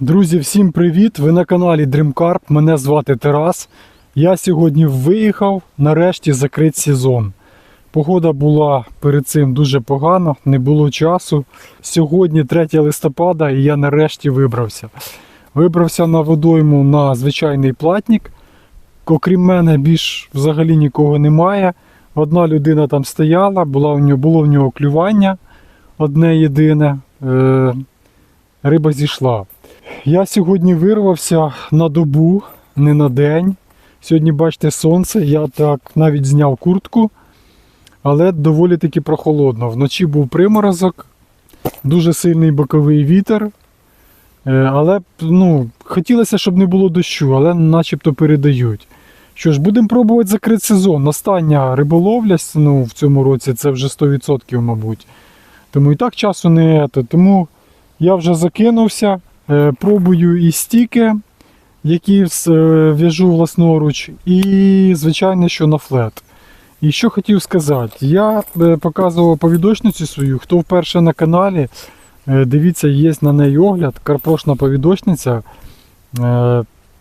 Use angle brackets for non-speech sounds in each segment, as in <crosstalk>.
Друзі, всім привіт! Ви на каналі Dreamcarp. Мене звати Тарас. Я сьогодні виїхав нарешті закрити сезон. Погода була перед цим дуже погана, не було часу. Сьогодні 3 листопада і я нарешті вибрався. Вибрався на водойму на звичайний платник. Окрім мене, більш взагалі нікого немає. Одна людина там стояла, була у нього, було в нього клювання одне єдине. Е, риба зійшла. Я сьогодні вирвався на добу, не на день. Сьогодні, бачите, сонце, я так навіть зняв куртку, але доволі таки прохолодно. Вночі був приморозок, дуже сильний боковий вітер. Е, Але ну, хотілося, щоб не було дощу, але начебто передають. Що ж, будемо пробувати закрити сезон. Остання риболовля ну, в цьому році це вже 100%, мабуть. Тому і так часу не. Тому я вже закинувся. Е, Пробую і стіки, які е, в'яжу власноруч, і, звичайно, що на флет. І що хотів сказати, я е, показував повідочницю свою, хто вперше на каналі, дивіться, є на неї огляд, карпошна повідочниця.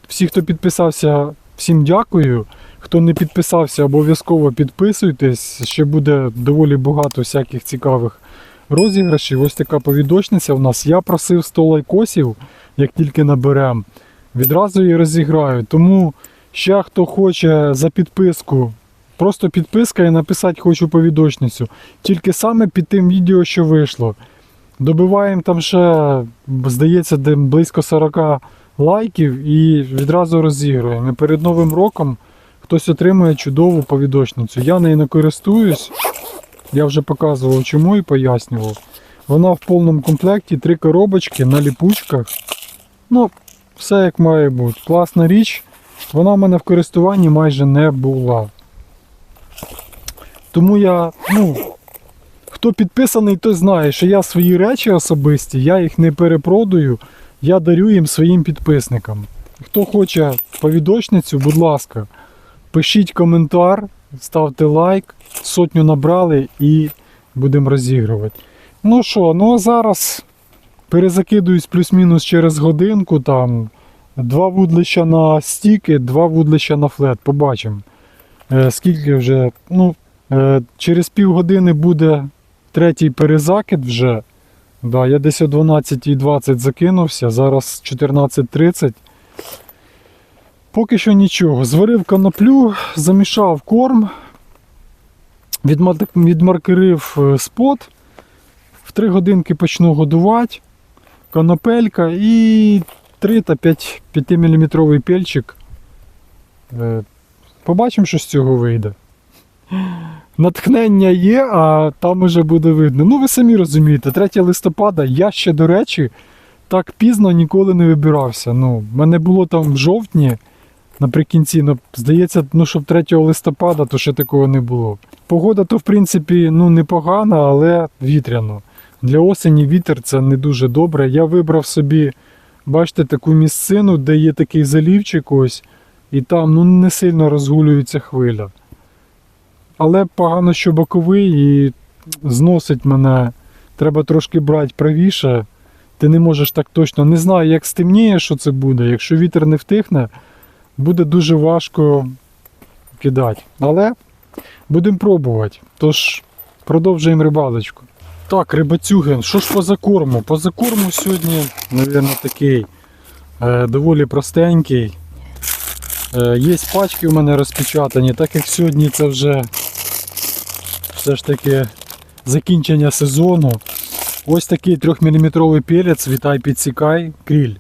Всі, хто підписався, всім дякую. Хто не підписався, обов'язково підписуйтесь. Ще буде доволі багато всяких цікавих розіграшів. Ось така повідочниця у нас. Я просив 100 лайкосів, як тільки наберем. Відразу її розіграю. Тому ще хто хоче за підписку, просто підписка і написати хочу повідочницю. Тільки саме під тим відео, що вийшло. Добиваємо там ще, здається, де близько 40 лайків і відразу розігруємо. І перед Новим роком хтось отримує чудову повідочницю. Я нею не користуюсь. Я вже показував чому і пояснював. Вона в повному комплекті, три коробочки на ліпучках. Ну, все як має бути. Класна річ. Вона в мене в користуванні майже не була. Тому я, ну, хто підписаний, той знає, що я свої речі особисті, я їх не перепродаю, я дарю їм своїм підписникам. Хто хоче повідочницю, будь ласка, пишіть коментар, ставте лайк, сотню набрали і будемо розігрувати. Ну що, ну а зараз перезакидуюсь плюс-мінус через годинку. Там два вудлища на стіки, два вудлища на флет. Побачимо. Е, скільки вже. Ну, е, через півгодини буде третій перезакид вже. Да, я десь о 12.20 закинувся, зараз 14.30. Поки що нічого. Зварив коноплю, замішав корм, відма- відмаркерив е, спот. В 3 годинки почну годувати. Конопелька і 3 та 5, 5 мм пельчик. Е, Побачимо, що з цього вийде. Натхнення є, а там уже буде видно. Ну, ви самі розумієте, 3 листопада я ще, до речі, так пізно ніколи не вибирався. Ну, мене було там в жовтні, наприкінці, ну, здається, ну, щоб 3 листопада, то ще такого не було. Погода то, в принципі, ну, непогана, але вітряно. Для осені вітер це не дуже добре. Я вибрав собі, бачите, таку місцину, де є такий залівчик ось, і там ну, не сильно розгулюється хвиля. Але погано, що боковий і зносить мене. Треба трошки брати правіше. Ти не можеш так точно. Не знаю, як стемніє, що це буде. Якщо вітер не втихне, буде дуже важко кидати. Але будемо пробувати. Тож продовжуємо рибалочку. Так, рибацюги, що ж по закорму? По закорму сьогодні, мабуть, такий е, доволі простенький. Е, є пачки у мене розпечатані, так як сьогодні це вже все ж таки закінчення сезону. Ось такий 3-мм пелець, вітай підсікай, кріль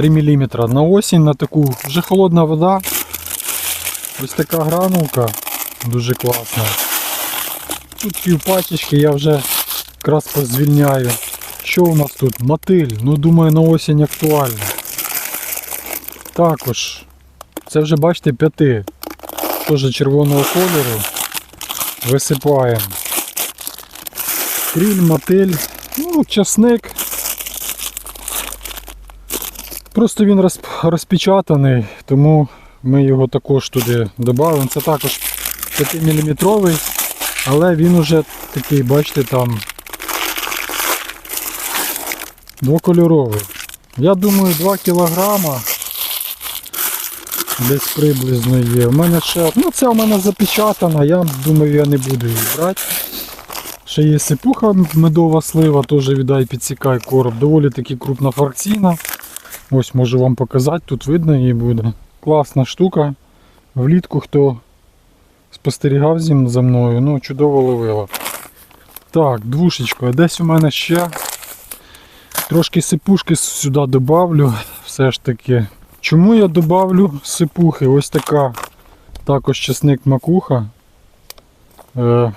3 мм. На осінь на таку вже холодна вода. Ось така гранулка, дуже класна. Тут пів пачечки я вже якраз позвільняю. Що у нас тут? Мотиль. Ну думаю на осінь актуально. Також. Це вже бачите п'яти. Теж червоного кольору. Висипаємо. Кріль, мотиль, ну, часник. Просто він розп- розпечатаний, тому ми його також туди додаємо. Це також 5-мм, але він уже такий, бачите, там двокольоровий. Я думаю, 2 кілограма десь приблизно є. У мене ще, ну ця у мене запечатана, я думаю, я не буду її брати. Ще є сипуха медова слива, теж віддай підсікай короб. Доволі таки крупна фракційна. Ось можу вам показати, тут видно її буде. Класна штука. Влітку хто спостерігав за мною, ну чудово ловила. Так, двушечка, десь у мене ще трошки сипушки сюди добавлю. Все ж таки. Чому я добавлю сипухи? Ось така також чесник макуха. Е,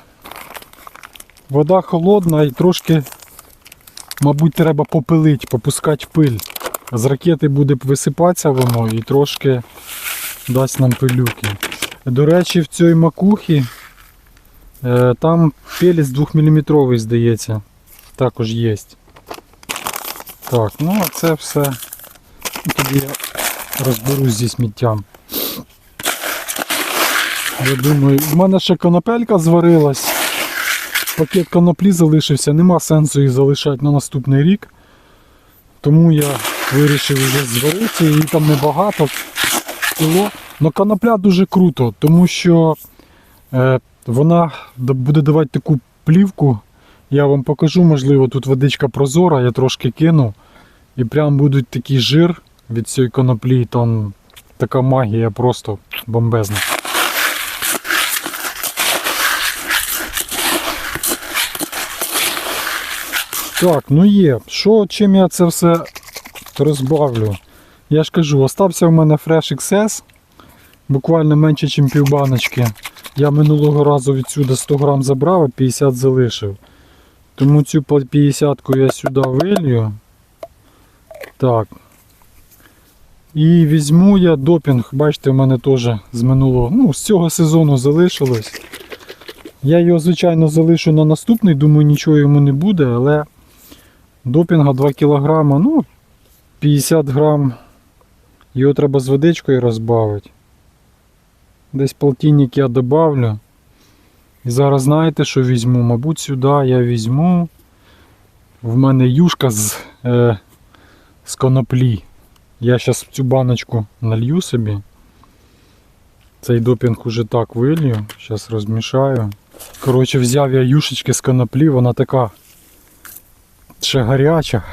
вода холодна і трошки, мабуть, треба попилити, попускати пиль. З ракети буде висипатися воно і трошки дасть нам пилюки. До речі, в цій макухі е, там пелець 2-мм, здається, також є. Так, ну а це все. Ну, Тоді я розберусь зі сміттям. Я думаю, в мене ще конопелька зварилась. Пакет коноплі залишився, нема сенсу їх залишати на наступний рік. Тому я вирішив вже зварити, її там небагато кіло. Но конопля дуже круто, тому що е, вона буде давати таку плівку. Я вам покажу, можливо, тут водичка прозора, я трошки кину. І прям будуть такий жир від цієї коноплі, там така магія просто бомбезна. Так, ну є. Що, чим я це все розбавлю? Я ж кажу, остався в мене Fresh XS, буквально менше, ніж півбаночки. Я минулого разу відсюди 100 грам забрав, а 50 залишив. Тому цю 50 я сюди вилью. Так. І візьму я допінг, бачите, в мене теж з минулого, ну, з цього сезону залишилось. Я його, звичайно, залишу на наступний, думаю, нічого йому не буде, але допінга 2 кг, ну, 50 грам. Його треба з водичкою розбавити. Десь полтинник я добавлю. І зараз знаєте, що візьму? Мабуть, сюди я візьму. В мене юшка з, е, з коноплі. Я зараз цю баночку налью собі. Цей допінг уже так вилью. Зараз розмішаю. Коротше, взяв я юшечки з коноплі, вона така ще гаряча,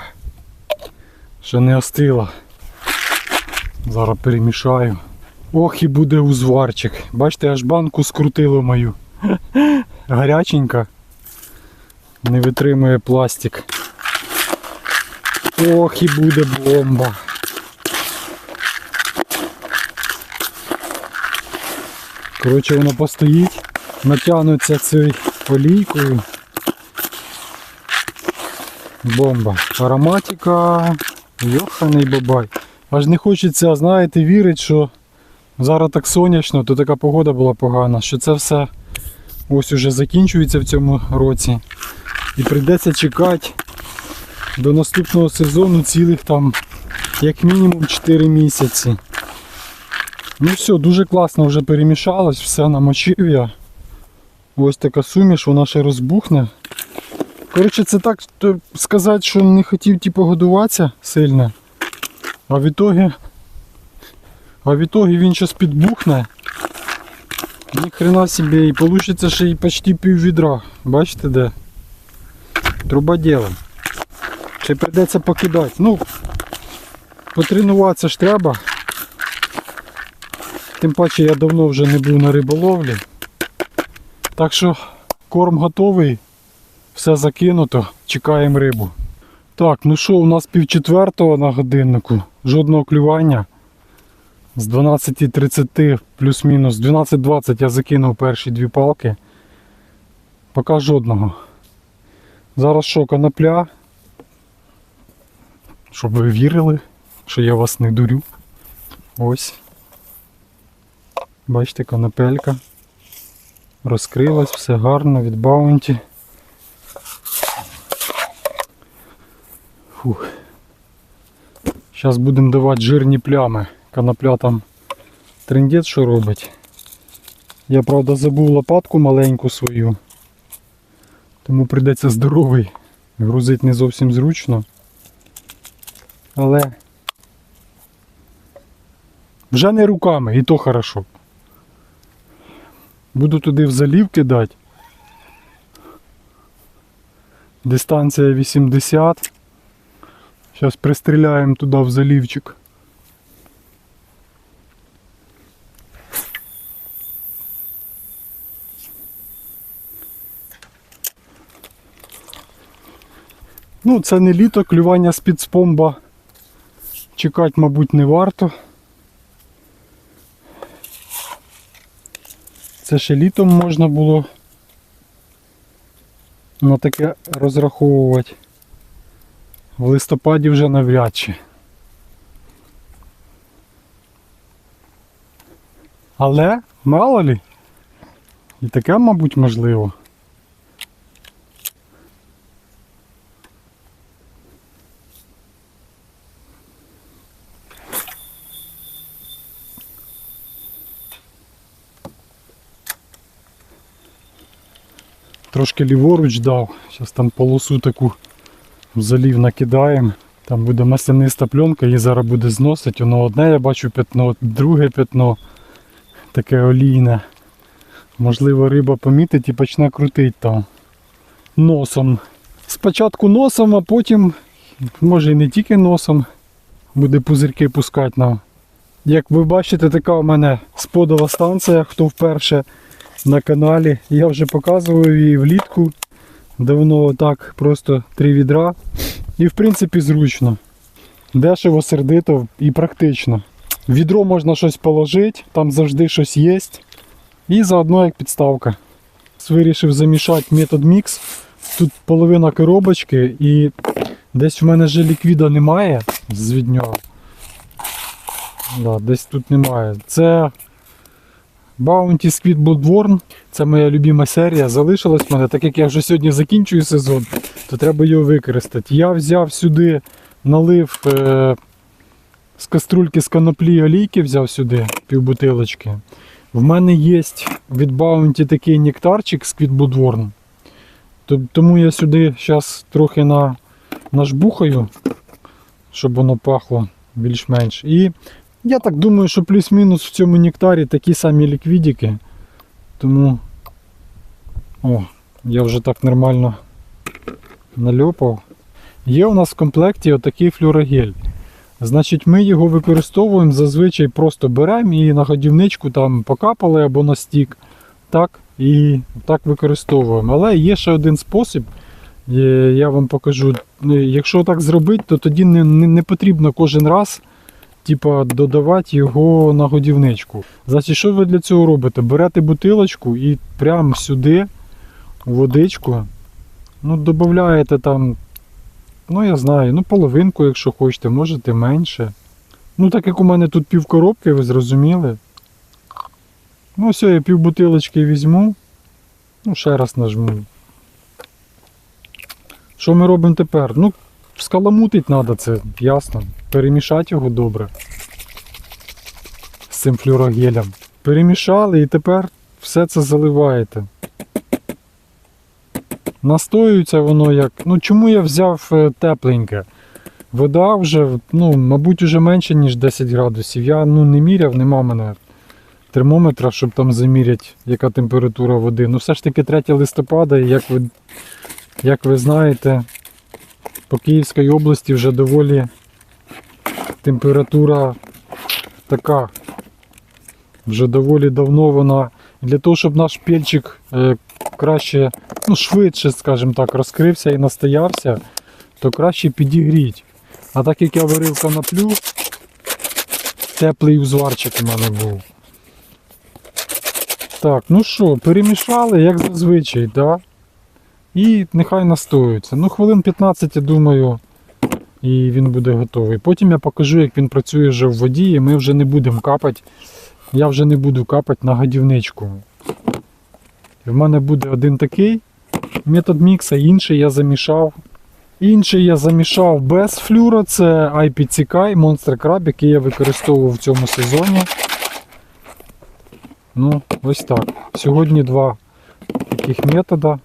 ще не остила. Зараз перемішаю. Ох і буде узварчик. Бачите, аж банку скрутило мою. <laughs> Гаряченька. Не витримує пластик. Ох і буде бомба. Коротше, воно постоїть, натягнуться цією олійкою. Бомба. Ароматика. Йоханий бабай. Аж не хочеться, знаєте, вірити, що зараз так сонячно, то така погода була погана, що це все ось уже закінчується в цьому році. І прийдеться чекати до наступного сезону цілих там як мінімум 4 місяці. Ну все, дуже класно вже перемішалось, все намочив я. Ось така суміш, вона ще розбухне. Коротше, це так сказати, що не хотів типу, годуватися сильно. А в ітогі, а в ітогі він зараз підбухне. Ні хрена собі і вийде ще й почти пів відра. Бачите де? Труба діла. Ще прийдеться покидати. Ну, потренуватися ж треба. Тим паче я давно вже не був на риболовлі. Так що корм готовий, все закинуто, чекаємо рибу. Так, ну що, у нас пів четвертого на годиннику, жодного клювання. З 12.30 плюс-мінус 12.20 я закинув перші дві палки. Поки жодного. Зараз що, конопля? Щоб ви вірили, що я вас не дурю. Ось. Бачите, конопелька. Розкрилась, все гарно від баунті. Фух. Зараз будемо давати жирні плями. Конопля там трендець що робить. Я правда забув лопатку маленьку свою. Тому прийдеться здоровий. Грузити не зовсім зручно. Але вже не руками, і то хорошо. Буду туди в залів кидати. Дистанція 80. Зараз пристріляємо туди в залівчик. Ну, це не літо, клювання спомба. Чекати, мабуть, не варто. Це ще літом можна було на таке розраховувати. В листопаді вже навряд чи. Але мало лі, і таке, мабуть, можливо. Трошки ліворуч дав. Зараз там полосу таку в залів накидаємо. Там буде масляниста пленка, її зараз буде зносити. Воно одне я бачу пятно, друге пятно таке олійне. Можливо, риба помітить і почне крутити там носом. Спочатку носом, а потім, може і не тільки носом, буде пузирки пускати нам. Як ви бачите, така у мене сподова станція, хто вперше на каналі. Я вже показував її влітку. Давно так, просто три відра. І в принципі зручно. Дешево, сердито і практично. В відро можна щось положити, там завжди щось є. І заодно як підставка. Вирішив замішати метод мікс. Тут половина коробочки і десь в мене вже ліквіда немає з віднього. Да, десь тут немає. Це Bounty Squid Bloodborne. Це моя любима серія. Залишилась в мене, так як я вже сьогодні закінчую сезон, то треба його використати. Я взяв сюди, налив е, з каструльки з коноплі олійки, взяв сюди півбутилочки. В мене є від Bounty такий нектарчик Squid Bloodborne. То- Тому я сюди зараз трохи на, нажбухаю, щоб воно пахло більш-менш. І я так думаю, що плюс-мінус в цьому нектарі такі самі ліквідики. Тому. О, я вже так нормально нальопав. Є у нас в комплекті отакий флюорогель. Значить, ми його використовуємо зазвичай просто беремо і на годівничку там покапали або на стік. Так, і так використовуємо. Але є ще один спосіб, е, я вам покажу. Ну, Якщо так зробити, то тоді не, не, не потрібно кожен раз типа, додавати його на годівничку. Значить, що ви для цього робите? Берете бутилочку і прямо сюди, водичку, ну, додаєте там, ну я знаю, ну половинку, якщо хочете, можете менше. Ну, так як у мене тут пів коробки, ви зрозуміли. Ну, все, я пів бутилочки візьму. Ну, ще раз нажму. Що ми робимо тепер? Ну, скаламутить треба, це ясно. Перемішати його добре. З цим флюорогелем. Перемішали і тепер все це заливаєте. Настоюється воно як. Ну чому я взяв е, тепленьке? Вода вже, ну, мабуть, вже менше, ніж 10 градусів. Я ну, не міряв, нема в мене термометра, щоб там заміряти, яка температура води. Ну все ж таки 3 листопада, і як ви, як ви знаєте, по Київській області вже доволі температура така. Вже доволі давно вона. Для того, щоб наш пельчик е, краще, ну швидше, скажімо так, розкрився і настоявся, то краще підігріть. А так як я варив коноплю, теплий узварчик у мене був. Так, ну що, перемішали, як зазвичай, да? І нехай настоюється. Ну, хвилин 15, я думаю, і він буде готовий. Потім я покажу, як він працює вже в воді, і ми вже не будемо капати. Я вже не буду капати на годівничку. В мене буде один такий метод мікса, інший я замішав. Інший я замішав без флюра, це IPCK Monster Crab, який я використовував в цьому сезоні. Ну, ось так. Сьогодні два таких метода.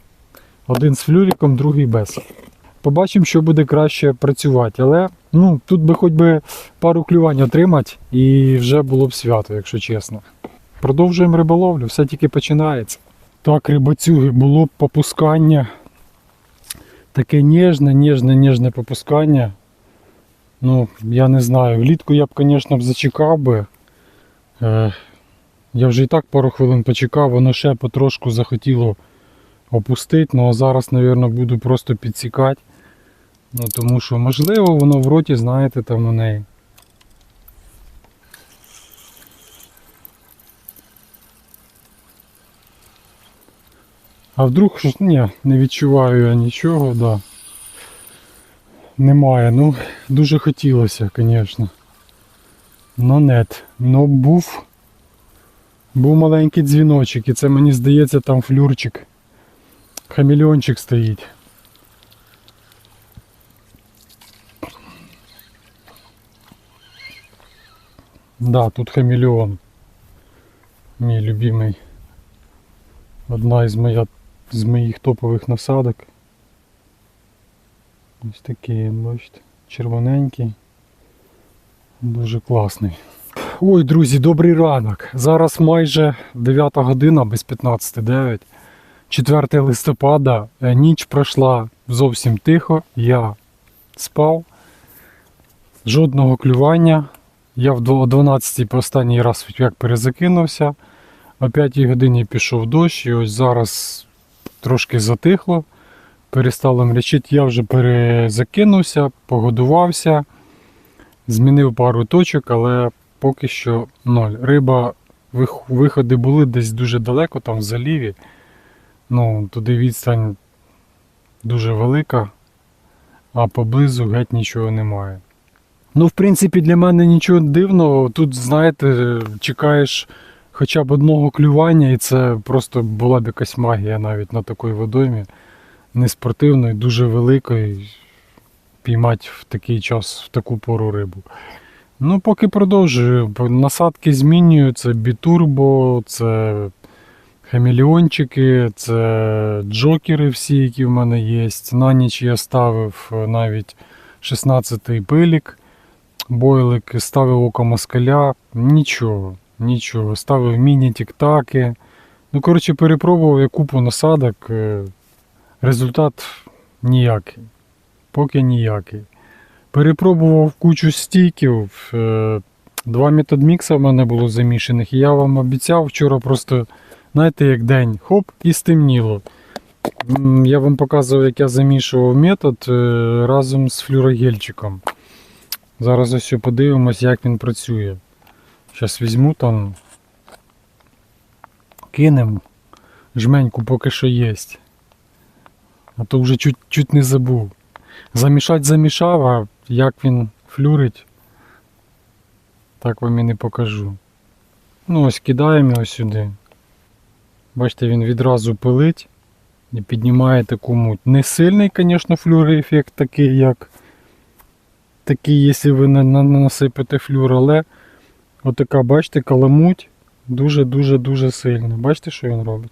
Один з флюриком, другий без. Побачимо, що буде краще працювати. Але ну, тут би хоч би пару клювань отримати і вже було б свято, якщо чесно. Продовжуємо риболовлю, все тільки починається. Так, рибацюги, було б попускання. Таке ніжне, ніжне, ніжне попускання. Ну, я не знаю. Влітку я б, звісно, зачекав би. Е, я вже і так пару хвилин почекав, воно ще потрошку захотіло опустити, ну а зараз, мабуть, буду просто підсікати. Ну, тому що, можливо, воно в роті, знаєте, там у неї. А вдруг ні, не відчуваю я нічого, да. Немає. Ну, дуже хотілося, звісно. Но нет. Ну був. Був маленький дзвіночок, і це мені здається там флюрчик. Хамелеончик стоїть. Да, тут хамелеон. Мій любимий. Одна із, моя, з моїх топових насадок. Ось такий, бачите, червоненький. Дуже класний. Ой, друзі, добрий ранок. Зараз майже 9 година без 15.09. 4 листопада. Е, Ніч пройшла зовсім тихо. Я спав. Жодного клювання. Я о 12 по останній раз як перезакинувся. О 5 годині пішов дощ, і ось зараз трошки затихло. Перестало мрячити, я вже перезакинувся, погодувався, змінив пару точок, але поки що ноль. Риба, виходи були десь дуже далеко, там в заліві. Ну, туди відстань дуже велика, а поблизу геть нічого немає. Ну, в принципі, для мене нічого дивного. Тут, знаєте, чекаєш хоча б одного клювання, і це просто була б якась магія навіть на такій водоймі. Не спортивної, дуже великої. Піймати в такий час, в таку пору рибу. Ну, поки продовжую. Насадки змінюю. Це бітурбо, це хамелеончики, це джокери всі, які в мене є. На ніч я ставив е, навіть 16-й пилік, бойлик, ставив око москаля. Нічого, нічого. Ставив міні-тіктаки. Ну, коротше, перепробував я купу насадок. е, Результат ніякий. Поки ніякий. Перепробував кучу стійків. е, Два методмікса в мене було замішаних. Я вам обіцяв вчора просто, знаєте, як день, хоп, і стемніло. Я вам показував, як я замішував метод е, разом з флюрогельчиком. Зараз ось подивимось, як він працює. Зараз візьму там, кинем, жменьку поки що є. А то вже чуть, чуть не забув. Замішать замішав, а як він флюрить, так вам і не покажу. Ну ось кидаємо його сюди. Бачите, він відразу пилить і піднімає таку муть. Не сильний, звісно, флюр-ефект такий, як такий, якщо ви на- на- насипете флюр, але отака, бачите, каламуть дуже-дуже-дуже сильно. Бачите, що він робить?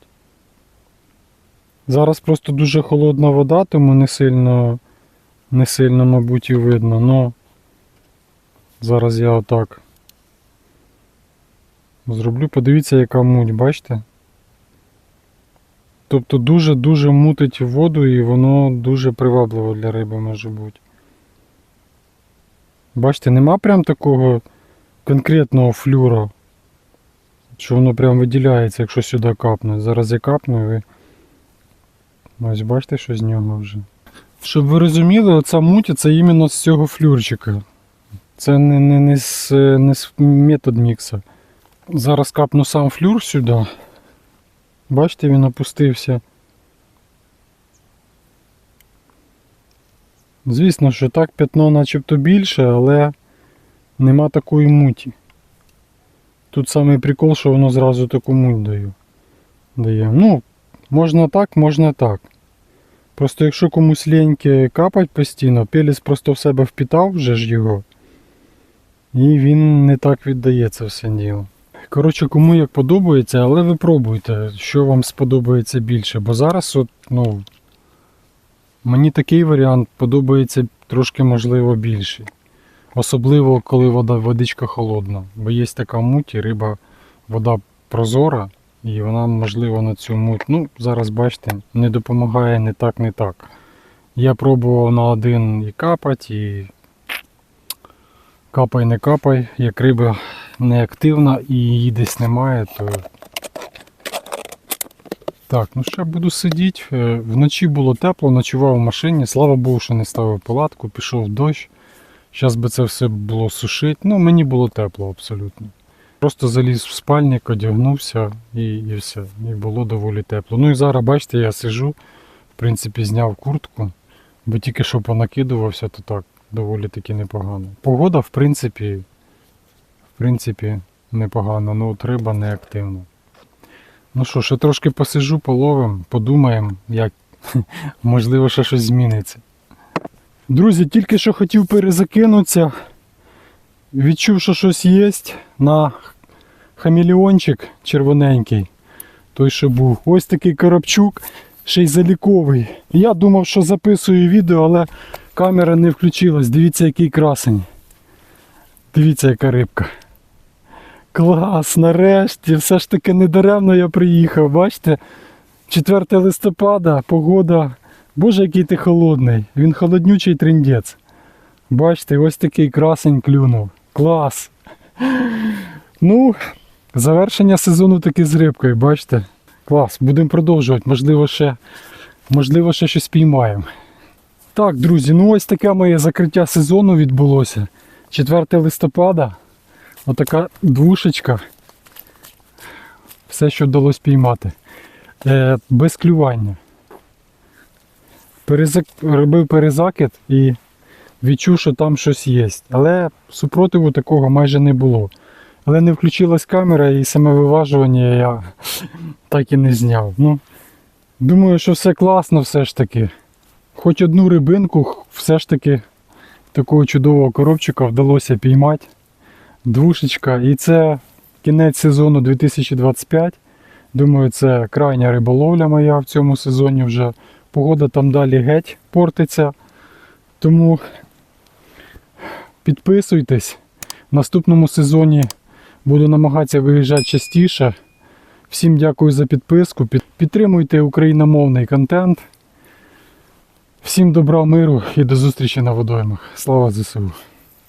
Зараз просто дуже холодна вода, тому не сильно, не сильно, мабуть, і видно. Но зараз я отак зроблю. Подивіться, яка муть, бачите? Тобто дуже-дуже мутить воду і воно дуже привабливо для риби може бути. Бачите, нема прям такого конкретного флюра, що воно прям виділяється, якщо сюди капнуть. Зараз я капну і. Ось бачите, що з нього вже. Щоб ви розуміли, оця муть це іменно з цього флюрчика. Це не, не, не, з, не з метод мікса. Зараз капну сам флюр сюди. Бачите, він опустився. Звісно, що так п'ятно начебто більше, але нема такої муті. Тут самий прикол, що воно зразу таку муть дає. Ну, можна так, можна так. Просто якщо комусь ліньки капать постійно, пеліс просто в себе впітав вже ж його. І він не так віддає це все діло. Коротше, кому як подобається, але ви пробуйте, що вам сподобається більше. Бо зараз, от, ну, Мені такий варіант подобається трошки, можливо, більший. Особливо, коли вода, водичка холодна. Бо є така муть, і риба, вода прозора, і вона, можливо, на цю муть. Ну, зараз бачите, не допомагає не так, не так. Я пробував на один і капать, і капай не капай. Як риба не активна і її десь немає, то. Так, ну ще буду сидіти. Е, Вночі було тепло, ночував в машині. Слава Богу, що не ставив палатку, пішов дощ. Зараз би це все було сушити. Ну, мені було тепло абсолютно. Просто заліз в спальник, одягнувся і, і все. І було доволі тепло. Ну і зараз, бачите, я сижу, в принципі, зняв куртку, бо тільки що понакидувався, то так, доволі таки непогано. Погода, в принципі, в принципі, непогана, ну от риба не. Ну що, ще трошки посижу, половим, подумаємо, як <laughs> можливо ще щось зміниться. Друзі, тільки що хотів перезакинутися. Відчув, що щось є на хамелеончик червоненький. Той, що був. Ось такий коробчук, ще й заліковий. Я думав, що записую відео, але камера не включилась. Дивіться, який красень. Дивіться, яка рибка. Клас, нарешті, все ж таки недаремно я приїхав. Бачите? 4 листопада, погода. Боже, який ти холодний. Він холоднючий триндець. Бачите, ось такий красень клюнув. Клас. Ну, завершення сезону таки з рибкою, бачите? Клас, будемо продовжувати. Можливо, ще, можливо, ще щось піймаємо. Так, друзі, ну ось таке моє закриття сезону відбулося. 4 листопада. Отака двушечка. Все, що вдалося піймати. Е, без клювання. Перезак... Робив перезакид і відчув, що там щось є. Але супротиву такого майже не було. Але не включилась камера і саме виважування я <laughs> так і не зняв. Ну, думаю, що все класно все ж таки. Хоч одну рибинку все ж таки такого чудового коробчика вдалося піймати. Двушечка. І це кінець сезону 2025. Думаю, це крайня риболовля моя в цьому сезоні вже. Погода там далі геть портиться. Тому підписуйтесь. В наступному сезоні буду намагатися виїжджати частіше. Всім дякую за підписку. Підтримуйте україномовний контент. Всім добра, миру і до зустрічі на водоймах. Слава ЗСУ!